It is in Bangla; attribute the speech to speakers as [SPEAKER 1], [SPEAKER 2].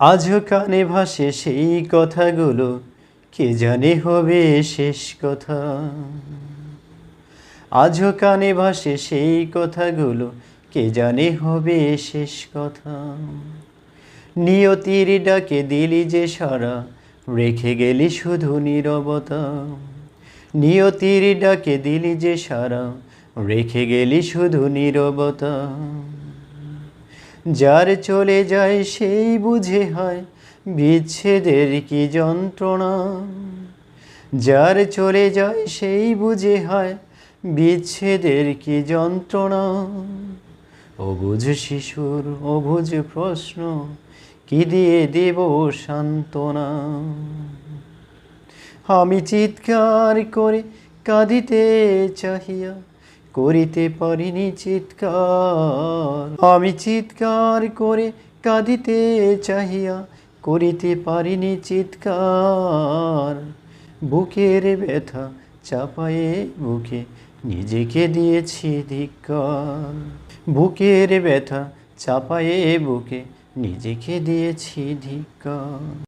[SPEAKER 1] আজও কানে ভাসে সেই কথাগুলো, কে জানে হবে শেষ কথা? আজও কানে ভাসে সেই কথাগুলো, কে জানে হবে শেষ কথা? নিয়তির ডাকে দিলি যে সারা, রেখে গেলি শুধু নীরবতা। নিয়তির ডাকে দিলি যে সারা, রেখে গেলি শুধু নীরবতা। যার চলে যায় সেই বুঝে হয়, বিচ্ছেদের কি যন্ত্রণা? যার চলে যায় সেই বুঝে হয়, বিচ্ছেদের কি যন্ত্রণা? অবুঝ শিশুর অবুঝ প্রশ্ন, কি দিয়ে দেব সান্ত্বনা? আমি চিৎকার করে কাঁদিতে চাহিয়া করিতে পারিনি চিৎকার। আমি চিৎকার করে কাঁদিতে চাহিয়া করিতে পারিনি চিৎকার। বুকের ব্যথা চাপায়ে বুকে নিজেকে দিয়েছি ধিক্কার। বুকের ব্যথা চাপায়ে বুকে নিজেকে দিয়েছি ধিক্কার।